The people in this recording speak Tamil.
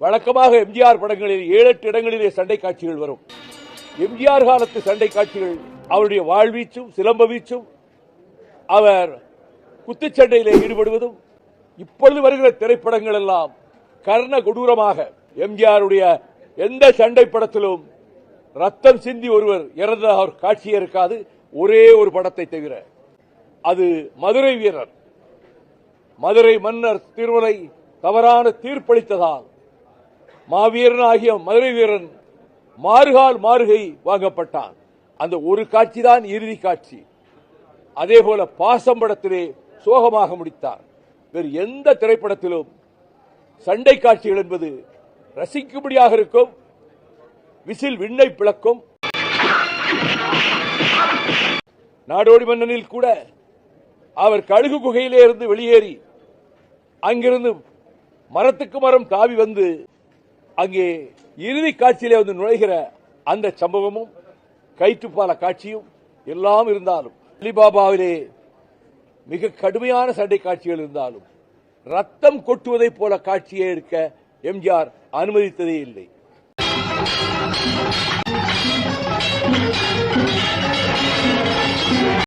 வழக்கமாக எம்ஜிஆர் படங்களில் ஏழு எட்டு இடங்களிலே சண்டை காட்சிகள் வரும். எம்ஜிஆர் காலத்து சண்டை காட்சிகள் அவருடைய வாழ்வீச்சும் சிலம்ப வீச்சும் அவர் குத்துச்சண்டையிலே ஈடுபடுவதும் இப்பொழுது வருகிற திரைப்படங்கள் எல்லாம் கர்ண கொடூரமாக எம்ஜிஆருடைய எந்த சண்டை படத்திலும் ரத்தம் சிந்தி ஒருவர் இறந்த அவர் காட்சியே இருக்காது ஒரே ஒரு படத்தை தவிர. அது மதுரை வீரர். மதுரை மன்னர் திருமலை தவறான தீர்ப்பளித்ததால் மாவீரன் ஆகிய மதுரை வீரன் மாறுகால் மாறுகை வாங்கப்பட்டான். அந்த ஒரு காட்சி தான் இறுதி காட்சி. அதே போல பாசம் படத்திலே சோகமாக முடித்தார். வேறு எந்த திரைப்படத்திலும் சண்டை காட்சிகள் என்பது ரசிக்கும்படியாக இருக்கும். விசில் விண்ணை பிளக்கும். நாடோடி மன்னனில் கூட அவர் கழுகு குகையிலே இருந்து வெளியேறி அங்கிருந்து மரத்துக்கு மரம் தாவி வந்து அங்கே இறுதி காட்சியிலே வந்து நுழைகிற அந்த சம்பவமும் கயிற்றுப்பால காட்சியும் எல்லாம் இருந்தாலும் அலிபாபாவிலே மிக கடுமையான சண்டை காட்சிகள் இருந்தாலும் ரத்தம் கொட்டுவதைப் போல காட்சியை எடுக்க எம்ஜிஆர் அனுமதித்ததே இல்லை.